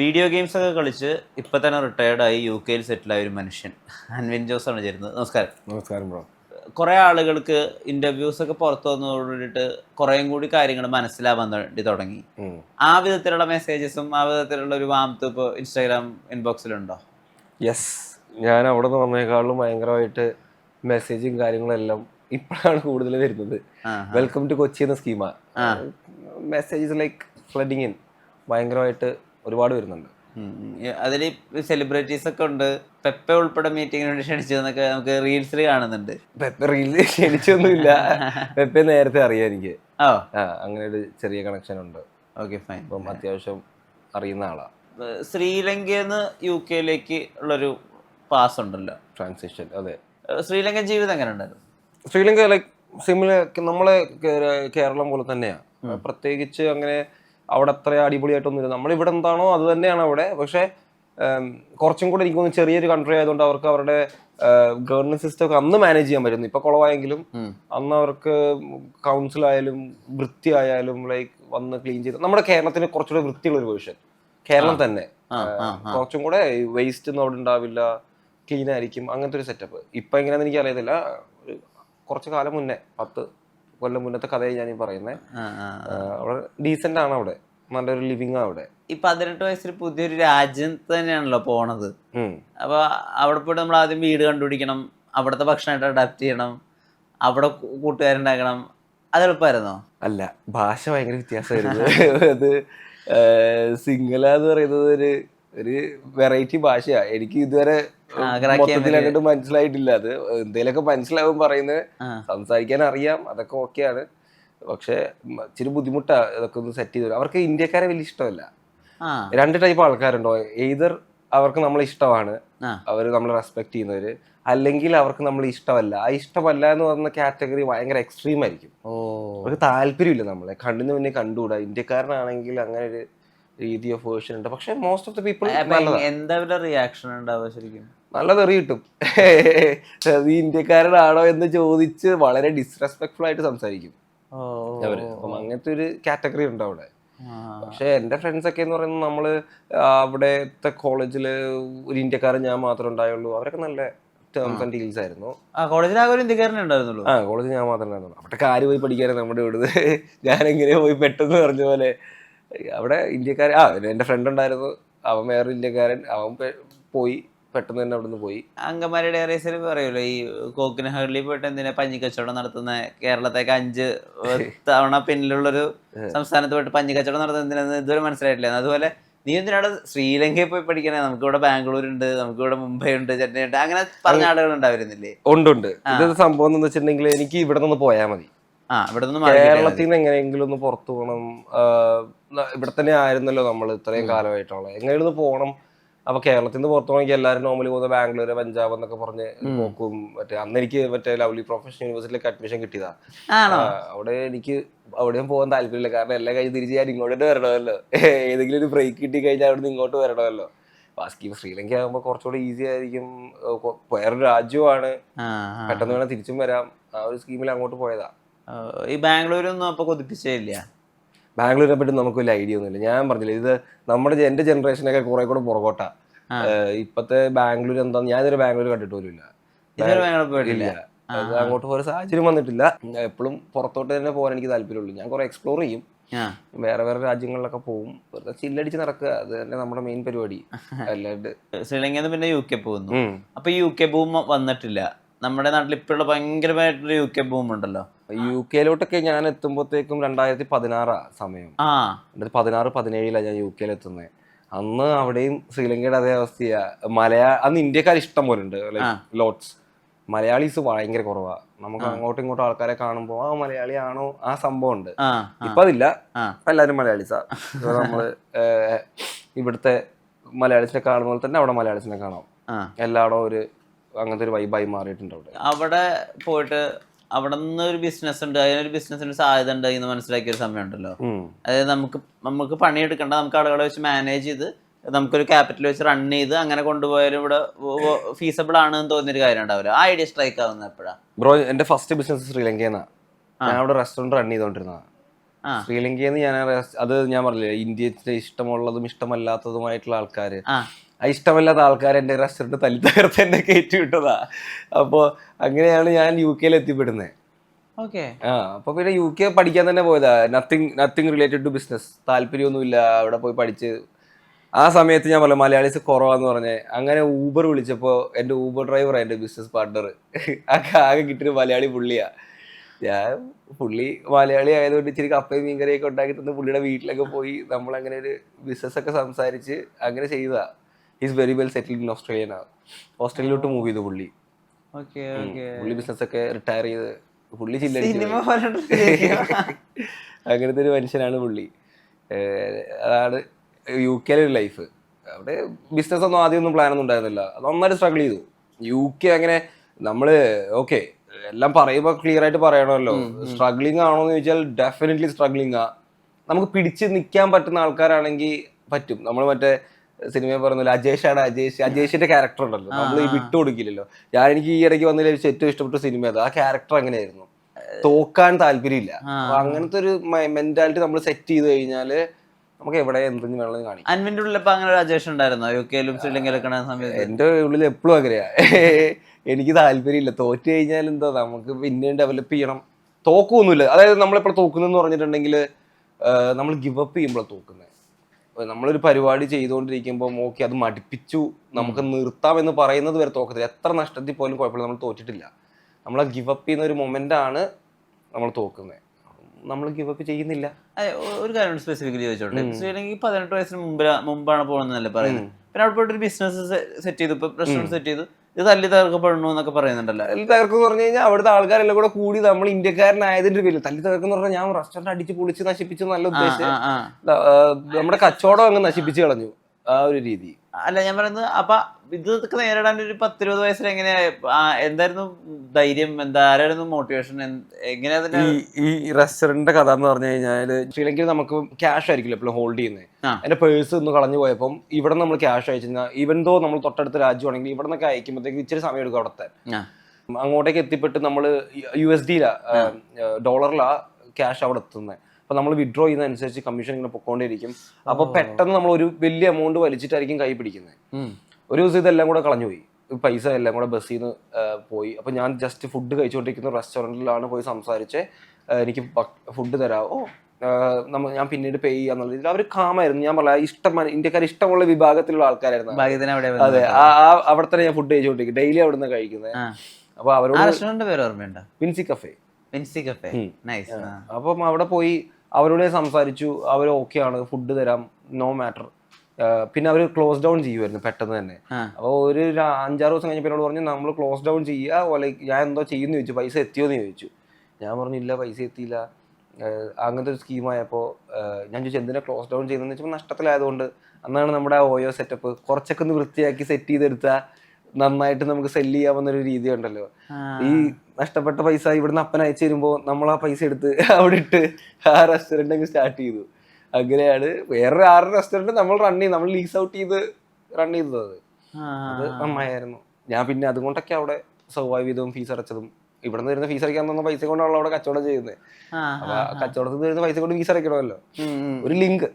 Video games ഒക്കെ കളിച്ച് ഇപ്പൊ തന്നെ റിട്ടയർഡ് ആയി യു കെയിൽ സെറ്റിൽ ആയ ഒരു മനുഷ്യൻ അൻവിൻ ജോസ് ആണ് ചേരുന്നത്. നമസ്കാരം. നമസ്കാരം ബ്രോ. കുറെ ആളുകൾക്ക് ഇന്റർവ്യൂസ് ഒക്കെ പുറത്തു വന്നതോടുകൂടിയിട്ട് കുറേയും കൂടി കാര്യങ്ങൾ മനസ്സിലാവാൻ വേണ്ടി തുടങ്ങി. ആ വിധത്തിലുള്ള മെസ്സേജസും ആ വിധത്തിലുള്ള ഒരു വാമത്ത് ഇപ്പോൾ ഇൻസ്റ്റാഗ്രാം ഇൻബോക്സിലുണ്ടോ യെസ് ഞാൻ അവിടെ നിന്ന് വന്നേക്കാളും ഭയങ്കരമായിട്ട് മെസ്സേജും കാര്യങ്ങളെല്ലാം ഇപ്പോഴാണ് കൂടുതൽ വരുന്നത്. വെൽക്കം ടു കൊച്ചി എന്ന സ്കീമാ മെസ്സേജസ് ലൈക്ക് ഫ്ലഡിങ് ഇൻ ഭയങ്കരമായിട്ട് ഒരുപാട് വരുന്നുണ്ട്. അതിൽ സെലിബ്രിറ്റീസ് ഒക്കെ ഉണ്ട്. പെപ്പ ഉൾപ്പെടെ മീറ്റിംഗിന് വേണ്ടി ക്ഷണിച്ചതെന്നൊക്കെ നമുക്ക് റീൽസിൽ കാണുന്നുണ്ട്. Peppa reels ക്ഷണിച്ചൊന്നുമില്ല. പെപ്പെ നേരത്തെ അറിയാം എനിക്ക്. ആ അങ്ങനെ ഒരു ചെറിയ കണക്ഷൻ ഉണ്ട്. ഓക്കെ ഫൈൻ അപ്പം അത്യാവശ്യം അറിയുന്ന ആളാ. ശ്രീലങ്കയിൽ നിന്ന് യു കെയിലേക്ക് ഉള്ളൊരു പാസ് ഉണ്ടല്ലോ. ട്രാൻസിഷൻ അതെ. ശ്രീലങ്കൻ ജീവിതം എങ്ങനെ ഉണ്ടായിരുന്നു? ശ്രീലങ്ക ലൈക്ക് സിമിലർ നമ്മളെ കേരളം പോലെ തന്നെയാണ് പ്രത്യേകിച്ച് അങ്ങനെ അവിടെ അത്ര അടിപൊളിയായിട്ടൊന്നും ഇല്ല നമ്മളിവിടെ എന്താണോ അത് തന്നെയാണ് അവിടെ. പക്ഷേ കുറച്ചും കൂടെ എനിക്ക് തോന്നുന്നു ചെറിയൊരു കൺട്രി ആയതുകൊണ്ട് അവർക്ക് അവരുടെ ഗവൺമെന്റ് സിസ്റ്റം ഒക്കെ അന്ന് മാനേജ് ചെയ്യാൻ പറ്റുന്നു. ഇപ്പൊ കുളവായെങ്കിലും അന്ന് അവർക്ക് കൗൺസിൽ ആയാലും വൃത്തി ആയാലും ലൈക്ക് വന്ന് ക്ലീൻ ചെയ്ത് നമ്മുടെ കേരളത്തിന് കുറച്ചുകൂടെ വൃത്തിയുള്ള ഒരു വേർഷൻ കേരളം തന്നെ. കുറച്ചും കൂടെ വേസ്റ്റ് ഒന്നും അവിടെ ഉണ്ടാവില്ല. ക്ലീൻ ആയിരിക്കും. അങ്ങനത്തെ ഒരു സെറ്റപ്പ് ഇപ്പൊ എങ്ങനെയാണെന്ന് എനിക്ക് അറിയത്തില്ല കുറച്ച് കാലം മുന്നേ പത്ത് കൊല്ലം മുന്നത്തെ കഥയായി ഞാൻ ഈ പറയുന്നത്. അവിടെ ഡീസെന്റ് ആണ് അവിടെ. നല്ലൊരു ലിവിങ് അവിടെ. ഈ പതിനെട്ട് വയസ്സിൽ പുതിയൊരു രാജ്യം തന്നെയാണല്ലോ പോണത്. അപ്പൊ അവിടെ പോയിട്ട് നമ്മൾ ആദ്യം വീട് കണ്ടുപിടിക്കണം അവിടുത്തെ ഭക്ഷണമായിട്ട് അഡാപ്റ്റ് ചെയ്യണം അവിടെ കൂട്ടുകാരുണ്ടാക്കണം അത് എളുപ്പമായിരുന്നോ? അല്ല ഭാഷ ഭയങ്കര വ്യത്യാസമായിരുന്നു. അത് സിംഗല എന്ന് പറയുന്നത് ഒരു ഒരു വെറൈറ്റി ഭാഷയാണ് എനിക്ക് ഇതുവരെ അങ്ങോട്ട് മനസ്സിലായിട്ടില്ല. അത് എന്തേലൊക്കെ മനസ്സിലാവും പറയുന്നത്. സംസാരിക്കാൻ അറിയാം അതൊക്കെ ഓക്കെയാണ് പക്ഷെ ഇച്ചിരി ബുദ്ധിമുട്ടാ ഇതൊക്കെ ഒന്ന് സെറ്റ് ചെയ്തു അവർക്ക് ഇന്ത്യക്കാരെ വലിയ ഇഷ്ടമല്ല. രണ്ട് ടൈപ്പ് ആൾക്കാരുണ്ടോ? എയ്തർ അവർക്ക് നമ്മളെ ഇഷ്ടമാണ്. അവർ അവർ നമ്മളെ റെസ്പെക്ട് ചെയ്യുന്നവര്. അല്ലെങ്കിൽ അവർക്ക് നമ്മൾ ഇഷ്ടമല്ല. ആ ഇഷ്ടമല്ല എന്ന് പറയുന്ന കാറ്റഗറി ഭയങ്കര എക്സ്ട്രീം ആയിരിക്കും. അവർക്ക് താല്പര്യമില്ല നമ്മളെ. കണ്ണിന് മുന്നേ കണ്ടുകൂടാ. ഇന്ത്യക്കാരനാണെങ്കിൽ അങ്ങനെ ഒരു രീതി ഓഫ് വേർഷൻ ഉണ്ട്? പക്ഷെ മോസ്റ്റ് ഓഫ് ദ പീപ്പിൾ എന്താ റിയാക്ഷൻ ഉണ്ടാവുക ശരിക്കും? നല്ല തെറി കിട്ടും. നീ ഇന്ത്യക്കാരനാണോ എന്ന് ചോദിച്ച് വളരെ ഡിസ്റെസ്പെക്ട്ഫുൾ ആയിട്ട് സംസാരിക്കും. അവർ. അപ്പം അങ്ങനത്തെ ഒരു കാറ്റഗറി ഉണ്ട് അവിടെ. പക്ഷെ എന്റെ ഫ്രണ്ട്സ് ഒക്കെ എന്ന് പറയുന്നത് നമ്മൾ അവിടെത്തെ കോളേജിൽ ഒരു ഇന്ത്യക്കാരൻ ഞാൻ മാത്രമേ ഉണ്ടായുള്ളൂ. അവരൊക്കെ നല്ല ടേംസ് ആൻഡ് ഡീൽസ് ആയിരുന്നു. ആ കോളേജിൽ ആകെ ഒരു ഇന്ത്യക്കാരനെ ഉണ്ടായിരുന്നുള്ളൂ? ആ കോളേജിൽ ഞാൻ മാത്രമേ ഉണ്ടായിരുന്നുള്ളൂ. അവിടെ കാര് പോയി പഠിക്കാനാണ് നമ്മുടെ ഇവിടുന്ന്. ഞാൻ എങ്ങനെയാ പോയി പെട്ടെന്ന് പറഞ്ഞ പോലെ അവിടെ ഇന്ത്യക്കാരൻ ആ എന്റെ ഫ്രണ്ട് ഉണ്ടായിരുന്നു. അവൻ വേറെ ഇന്ത്യക്കാരൻ. അവൻ പോയി. പെട്ടെന്ന് തന്നെ അവിടെ നിന്ന് പോയി അങ്കമാലി ഡയറീസിൽ പറയുമല്ലോ ഈ കോക്കിന് ഹള്ളിൽ പോയിട്ട് എന്തിനാ പഞ്ഞി കച്ചവടം നടത്തുന്ന? കേരളത്തേക്ക് അഞ്ച് തവണ പിന്നിലുള്ളൊരു സംസ്ഥാനത്ത് പോയിട്ട് പഞ്ഞി കച്ചവടം നടത്തുന്ന എന്തിനാന്ന് ഇതുവരെ മനസ്സിലായിട്ടില്ല. അതുപോലെ നീ എന്തിനാണ് ശ്രീലങ്കയിൽ പോയി പഠിക്കണേ? നമുക്ക് ഇവിടെ ബാംഗ്ലൂർ ഉണ്ട് നമുക്ക് ഇവിടെ മുംബൈ ഉണ്ട് ചെന്നൈ ഉണ്ട് അങ്ങനെ പറഞ്ഞ ആളുകൾ ഉണ്ടായിരുന്നില്ലേ? ഉണ്ട് ഉണ്ട്. ഇതൊരു സംഭവം എന്ന് വെച്ചിട്ടുണ്ടെങ്കിൽ എനിക്ക് ഇവിടെ നിന്ന് പോയാൽ മതി. ആ ഇവിടെ നിന്ന് മാറി കേരളത്തിൽ നിന്ന് എങ്ങനെയെങ്കിലും ഒന്ന് പുറത്തു പോകണം. ഇവിടെ തന്നെ ആയിരുന്നല്ലോ നമ്മൾ ഇത്രയും കാലമായിട്ടുള്ളത്. എങ്ങനെയാണ് പോകണം അപ്പൊ കേരളത്തിൽ നിന്ന് പുറത്തു പോകണമെങ്കിൽ എല്ലാവരും നോർമലി പോകുന്നത് ബാംഗ്ലൂർ പഞ്ചാബ് എന്നൊക്കെ പറഞ്ഞ് നോക്കും മറ്റേ അന്ന് എനിക്ക് മറ്റേ ലവ്ലി പ്രൊഫഷണൽ യൂണിവേഴ്സിറ്റിയിലേക്ക് അഡ്മിഷൻ കിട്ടിയതാ. അവിടെ എനിക്ക് അവിടെയും പോകാൻ താല്പര്യമില്ല. കാരണം എല്ലാം കഴിഞ്ഞ് തിരിച്ച് ഞാൻ ഇങ്ങോട്ട് വരണമല്ലോ. ഏതെങ്കിലും ഒരു ബ്രേക്ക് കിട്ടി കഴിഞ്ഞാൽ അവിടെ നിന്ന് ഇങ്ങോട്ട് വരണമല്ലോ. ശ്രീലങ്ക ആകുമ്പോൾ കുറച്ചുകൂടി ഈസി ആയിരിക്കും. വേറൊരു രാജ്യമാണ്. പെട്ടെന്ന് വേണം തിരിച്ചും വരാം. ആ ഒരു സ്കീമിൽ അങ്ങോട്ട് പോയതാ. ഈ ബാംഗ്ലൂരൊന്നും അപ്പൊ കൊതിപ്പിച്ചേ ഇല്ല? ബാംഗ്ലൂരിനെ പറ്റി നമുക്ക് വലിയ ഐഡിയ ഒന്നുമില്ല. ഞാൻ പറഞ്ഞില്ല ഇത് നമ്മുടെ എന്റെ ജനറേഷനൊക്കെ കുറെ കൂടെ പുറകോട്ടാ. ഇപ്പത്തെ ബാംഗ്ലൂർ എന്താ ഞാൻ ഇതൊരു ബാംഗ്ലൂർ കണ്ടിട്ട് പോലും ഇല്ല. അങ്ങോട്ട് പോയ സാഹചര്യം വന്നിട്ടില്ല. എപ്പോഴും പുറത്തോട്ട് തന്നെ പോകാൻ എനിക്ക് താല്പര്യമുള്ളൂ. ഞാൻ കുറെ എക്സ്പ്ലോർ ചെയ്യും. വേറെ വേറെ രാജ്യങ്ങളിലൊക്കെ പോകും വെറുതെ ചില്ലടിച്ച് നടക്കുക. അത് തന്നെ നമ്മുടെ മെയിൻ പരിപാടി. അല്ലാണ്ട് ശ്രീലങ്കയിൽ പിന്നെ യു കെ പോകുന്നു. അപ്പൊ യു കെ ബൂം വന്നിട്ടില്ല. നമ്മുടെ നാട്ടിൽ ഇപ്പോഴുള്ള ഭയങ്കരമായിട്ടുള്ള യു കെ ബൂം ഉണ്ടല്ലോ. യു കെയിലോട്ടൊക്കെ ഞാൻ എത്തുമ്പോഴത്തേക്കും രണ്ടായിരത്തി പതിനാറാ സമയം. രണ്ടായിരത്തി പതിനാറ് പതിനേഴിലാണ് ഞാൻ യു കെയിൽ എത്തുന്നത് അന്ന് അവിടെയും ശ്രീലങ്കയുടെ അതേ അവസ്ഥയാ. മലയാ അന്ന് ഇന്ത്യക്കാർ ഇഷ്ടം പോലെ ഉണ്ട്. ലോട്ട്സ് മലയാളീസ് ഭയങ്കര കുറവാ. നമുക്ക് അങ്ങോട്ടും ഇങ്ങോട്ടും ആൾക്കാരെ കാണുമ്പോ ആ മലയാളിയാണോ? ആ സംഭവം ഉണ്ട് ഇപ്പൊ അതില്ല എല്ലാരും മലയാളീസാ. നമ്മൾ ഇവിടുത്തെ മലയാളീസിനെ കാണുന്ന പോലെ തന്നെ അവിടെ മലയാളീസിനെ കാണാം. എല്ലാടോ എല്ലായിടവും ഒരു അങ്ങനത്തെ ഒരു വൈബായി മാറിയിട്ടുണ്ട് അവിടെ. അവിടെ പോയിട്ട് അവിടെ നിന്ന് ഒരു ബിസിനസ് ഉണ്ട്. അതിനൊരു ബിസിനസ്സിന് സാധ്യത ഉണ്ട് എന്ന് മനസ്സിലാക്കിയ ഒരു സമയമുണ്ടല്ലോ. അതായത് നമുക്ക് നമുക്ക് പണിയെടുക്കണ്ട നമുക്ക് ആളുകളെ വെച്ച് മാനേജ് ചെയ്ത് നമുക്കൊരു ക്യാപിറ്റൽ വെച്ച് റൺ ചെയ്ത് അങ്ങനെ കൊണ്ടുപോയാലും ഇവിടെ ഫീസബിൾ ആണ് എന്ന് തോന്നിയൊരു കാര്യം ഉണ്ടാവില്ല. ആ ഐഡിയ സ്ട്രൈക്ക് ആവുന്ന എപ്പോഴാണ് ബ്രോ എന്റെ ഫസ്റ്റ് ബിസിനസ് ശ്രീലങ്കയിൽ ഞാൻ അവിടെ റെസ്റ്റോറന്റ് റൺ ചെയ്തോണ്ടിരുന്നതാ. ആ. ശ്രീലങ്കയിൽ നിന്ന് ഞാൻ അത് ഞാൻ പറഞ്ഞില്ലേ ഇന്ത്യയിലെ ഇഷ്ടമുള്ളതും ഇഷ്ടമല്ലാത്തതുമായിട്ടുള്ള ആൾക്കാര്. ആ ആ. ഇഷ്ടമല്ലാത്ത ആൾക്കാർ എന്റെ റെസ്റ്റോറന്റ് തല്ലി തകർത്ത് എന്നെ കയറ്റി വിട്ടതാ. അപ്പോൾ അങ്ങനെയാണ് ഞാൻ യു കെയിൽ എത്തിപ്പെടുന്നത്. ഓക്കെ ആ അപ്പോൾ പിന്നെ യു കെ പഠിക്കാൻ തന്നെ പോയതാ. Nothing nothing related to business താല്പര്യമൊന്നുമില്ല. അവിടെ പോയി പഠിച്ച്. ആ സമയത്ത് ഞാൻ പറഞ്ഞു മലയാളീസ് കുറവാന്ന് പറഞ്ഞ്. അങ്ങനെ ഊബർ വിളിച്ചപ്പോൾ എന്റെ ഊബർ ഡ്രൈവറാണ് എന്റെ ബിസിനസ് പാർട്ണർ ആകെ കിട്ടിയൊരു മലയാളി പുള്ളിയാ. ഞാൻ പുള്ളി മലയാളി ആയതുകൊണ്ട് ഇച്ചിരി കപ്പയും മീൻകറിയൊക്കെ ഉണ്ടാക്കി തന്ന് പുള്ളിയുടെ വീട്ടിലൊക്കെ പോയി നമ്മളങ്ങനെ ഒരു ബിസിനസ് ഒക്കെ സംസാരിച്ച് അങ്ങനെ ചെയ്തതാ. Is very well settled in Australian now. ഓസ്ട്രേലിയയിലോട്ട് മൂവ് ചെയ്തു പുള്ളി. പുള്ളി ബിസിനസ് ഒക്കെ റിട്ടയർ ചെയ്ത് പുള്ളി ചില്ല. അങ്ങനത്തെ ഒരു മനുഷ്യനാണ് പുള്ളി. അതാണ് യു കെയിലെ ഒരു ലൈഫ് അവിടെ ബിസിനസ് ഒന്നും ആദ്യം ഒന്നും പ്ലാൻ ഒന്നും ഉണ്ടായിരുന്നില്ല. അത് നന്നായിട്ട് സ്ട്രഗിൾ ചെയ്തു. യു കെ അങ്ങനെ നമ്മൾ ഓക്കെ എല്ലാം പറയുമ്പോൾ ക്ലിയർ ആയിട്ട് പറയണമല്ലോ. സ്ട്രഗ്ലിംഗ് ആണോന്ന് ചോദിച്ചാൽ ഡെഫിനറ്റ്ലി സ്ട്രഗ്ലിംഗ് ആ. നമുക്ക് പിടിച്ച് നിൽക്കാൻ പറ്റുന്ന ആൾക്കാരാണെങ്കിൽ പറ്റും. നമ്മൾ മറ്റേ സിനിമയിൽ പറഞ്ഞല്ലോ അജേഷാണ് അജേഷ്. അജേഷിന്റെ ക്യാരക്ടർ ഉണ്ടല്ലോ. നമ്മൾ ഈ വിട്ടു കൊടുക്കില്ലല്ലോ ഞാൻ എനിക്ക് ഈ ഇടയ്ക്ക് വന്നതിൽ ഏറ്റവും ഇഷ്ടപ്പെട്ട സിനിമ അത് ആ ക്യാരക്ടർ അങ്ങനെയായിരുന്നു തോക്കാൻ താല്പര്യമില്ല. അങ്ങനത്തെ ഒരു മെന്റാലിറ്റി നമ്മൾ സെറ്റ് ചെയ്ത് കഴിഞ്ഞാൽ നമുക്ക് എവിടെ എന്തെങ്കിലും വേണമെന്ന് കാണിക്കാം. അൻവിന്റെ ഉള്ളിൽ അങ്ങനെ ഒരു അജേഷൻ ഉണ്ടായിരുന്നോ? യു കെയിലും ശ്രീലങ്കയിലൊക്കെ സമയത്ത്? എന്റെ ഉള്ളിൽ എപ്പോഴും അങ്ങനെയാ. എനിക്ക് താല്പര്യമില്ല. തോറ്റു കഴിഞ്ഞാൽ എന്താ? നമുക്ക് പിന്നെയും ഡെവലപ്പ് ചെയ്യണം. തോക്കൊന്നുമില്ല. അതായത് നമ്മളിപ്പോൾ തോക്കുന്നെന്ന് പറഞ്ഞിട്ടുണ്ടെങ്കിൽ നമ്മൾ ഗിവപ്പ് ചെയ്യുമ്പോഴാണ് തോക്കുന്നത് നമ്മളൊരു പരിപാടി ചെയ്തുകൊണ്ടിരിക്കുമ്പോൾ ഓക്കെ അത് മടുപ്പിച്ചു നമുക്ക് നിർത്താം എന്ന് പറയുന്നത് വരെ തോക്കത്തില്ല. എത്ര നഷ്ടത്തിൽ പോലും കുഴപ്പമില്ല നമ്മൾ തോറ്റിട്ടില്ല. നമ്മൾ ഗിവ് അപ്പ് ചെയ്യുന്ന ഒരു മൊമെന്റ് ആണ് നമ്മൾ തോക്കുന്നത്. നമ്മൾ ഗിവ് അപ്പ് ചെയ്യുന്നില്ല. ഒരു കാര്യം സ്പെസിഫിക്കലി ചോദിച്ചോട്ടെ. പതിനെട്ട് വയസ്സിന് മുമ്പാണ് പോകുന്നതല്ലേ പറയുന്നത്? പിന്നെ അവിടെ പോയിട്ട് ഒരു ബിസിനസ് സെറ്റ് ചെയ്തു. ഇപ്പൊ റെസ്റ്റോറന്റ് സെറ്റ് ചെയ്തു. ഇത് തല്ലി തകർക്കപ്പെടണു എന്നൊക്കെ പറയുന്നുണ്ടല്ലോ. തല്ലി തകർക്കെന്ന് പറഞ്ഞു കഴിഞ്ഞാൽ അവിടുത്തെ ആൾക്കാരെല്ലാം കൂടെ കൂടി നമ്മൾ ഇന്ത്യക്കാരനായതിന്റെ പേരിൽ തല്ലി തകർക്കെന്ന് പറഞ്ഞാൽ ഞാൻ റെസ്റ്റോറന്റ് അടിച്ച് പൊളിച്ച് നശിപ്പിച്ചു നല്ല ഉദ്ദേശം. നമ്മുടെ കച്ചവടം അങ്ങ് നശിപ്പിച്ചു കളഞ്ഞു. ആ ഒരു രീതി. അല്ല ഞാൻ പറയുന്നത് അപ്പൊ ഇതൊക്കെ നേരിടാൻ ഒരു പത്തിരുപത് വയസ്സിൽ എങ്ങനെയാ എന്തായിരുന്നു ധൈര്യം? എന്താ ആരായിരുന്നു മോട്ടിവേഷൻ എങ്ങനെയാ ഈ റെസ്റ്റോറന്റിന്റെ കഥ എന്ന് പറഞ്ഞു കഴിഞ്ഞാൽ ശ്രീലങ്കയിൽ നമുക്ക് ക്യാഷ് ആയിരിക്കില്ല എപ്പോഴും ഹോൾഡ് ചെയ്യുന്നത്. എന്റെ പേഴ്സ് ഒന്ന് കളഞ്ഞു പോയപ്പോൾ ഇവിടെ നമ്മൾ ക്യാഷ് അയച്ചാൽ ഈവൻ ദോ നമ്മൾ തൊട്ടടുത്ത രാജ്യമാണെങ്കിൽ ഇവിടെ നിന്നൊക്കെ അയക്കുമ്പോഴത്തേക്ക് ഇച്ചിരി സമയം എടുക്കും അവിടുത്തെ. അങ്ങോട്ടേക്ക് എത്തിപ്പെട്ട് നമ്മൾ യു എസ് ഡിയിലാ ഡോളറിലാ ക്യാഷ് അവിടെ എത്തുന്നത് അപ്പൊ നമ്മൾ വിഡ്രോ ചെയ്യുന്നതനുസരിച്ച് കമ്മീഷൻ ഇങ്ങനെ പൊക്കോണ്ടിരിക്കും. അപ്പൊ പെട്ടെന്ന് നമ്മൾ ഒരു വലിയ എമൗണ്ട് വലിച്ചിട്ടായിരിക്കും കൈ പിടിക്കുന്നത് ഒരു ദിവസം ഇതെല്ലാം കൂടെ കളഞ്ഞുപോയി. പൈസ എല്ലാം കൂടെ ബസ്സിൽ നിന്ന് പോയി. അപ്പൊ ഞാൻ ജസ്റ്റ് ഫുഡ് കഴിച്ചുകൊണ്ടിരിക്കുന്ന റെസ്റ്റോറന്റിലാണ് പോയി സംസാരിച്ച്. എനിക്ക് ഫുഡ് തരാമോ നമ്മ ഞാൻ പിന്നീട് പേ ചെയ്യാന്നുള്ള രീതിയിൽ. അവർ കാമായിരുന്നു. ഞാൻ പറയാം ഇഷ്ടം ഇന്ത്യക്കാർ ഇഷ്ടമുള്ള വിഭാഗത്തിലുള്ള ആൾക്കാരായിരുന്നു അതെ അവിടെ തന്നെ ഞാൻ ഫുഡ് കഴിച്ചുകൊണ്ടിരിക്കും ഡെയിലി അവിടെ നിന്ന് കഴിക്കുന്നത് അപ്പൊ അവരോട് Vinci cafe Vinci cafe. Nice അപ്പം അവിടെ പോയി അവരോട് സംസാരിച്ചു അവർ ഓക്കെ ആണ് ഫുഡ് തരാം നോ മാറ്റർ പിന്നെ അവർ ക്ലോസ് ഡൗൺ ചെയ്യുമായിരുന്നു പെട്ടെന്ന് തന്നെ. അപ്പോൾ ഒരു അഞ്ചാറ് ദിവസം കഴിഞ്ഞപ്പോൾ എന്നോട് പറഞ്ഞു നമ്മൾ ക്ലോസ് ഡൗൺ ചെയ്യുക ഓലെ ഞാൻ എന്തോ ചെയ്യുന്ന ചോദിച്ചു പൈസ എത്തിയോ എന്ന് ചോദിച്ചു. ഞാൻ പറഞ്ഞു ഇല്ല പൈസ എത്തിയില്ല. അങ്ങനത്തെ ഒരു സ്കീമായപ്പോൾ ഞാൻ ചോദിച്ചു എന്തിനാ ക്ലോസ് ഡൗൺ ചെയ്യുന്നതെന്ന് വെച്ചപ്പോൾ നഷ്ടത്തിലായതുകൊണ്ട് അന്നാണ് നമ്മുടെ ഓയോ സെറ്റപ്പ് കുറച്ചൊക്കെ ഒന്ന് വൃത്തിയാക്കി സെറ്റ് ചെയ്തെടുത്താൽ നന്നായിട്ട് നമുക്ക് സെല്ല് ചെയ്യാവുന്നൊരു രീതി ഉണ്ടല്ലോ ഈ നഷ്ടപ്പെട്ട പൈസ ഇവിടുന്ന് അപ്പൻ അയച്ചു തരുമ്പോൾ നമ്മൾ ആ പൈസ എടുത്ത് അവിടെ ഇട്ട് ആ റെസ്റ്റോറന്റ് അങ്ങ് സ്റ്റാർട്ട് ചെയ്തു. അങ്ങനെയാണ് വേറെ ആറ് റെസ്റ്റോറന്റ് നമ്മൾ റൺ ചെയ്ത് നമ്മൾ ലീസ് ഔട്ട് ചെയ്ത് റൺ ചെയ്തത്. അത് അത് നന്നായിരുന്നു. ഞാൻ പിന്നെ അതുകൊണ്ടൊക്കെ അവിടെ സർവൈവ് ചെയ്തതും ഫീസ് അടച്ചതും. ഇവിടെ നിന്ന് വരുന്ന ഫീസ് അടയ്ക്കാൻ തന്ന പൈസ കൊണ്ടാണല്ലോ അവിടെ കച്ചവടം ചെയ്യുന്നത്. അപ്പൊ കച്ചവടത്തിൽ നിന്ന് വരുന്ന പൈസ കൊണ്ട് ഫീസ് അടയ്ക്കണമല്ലോ. ഒരു ലിങ്ക്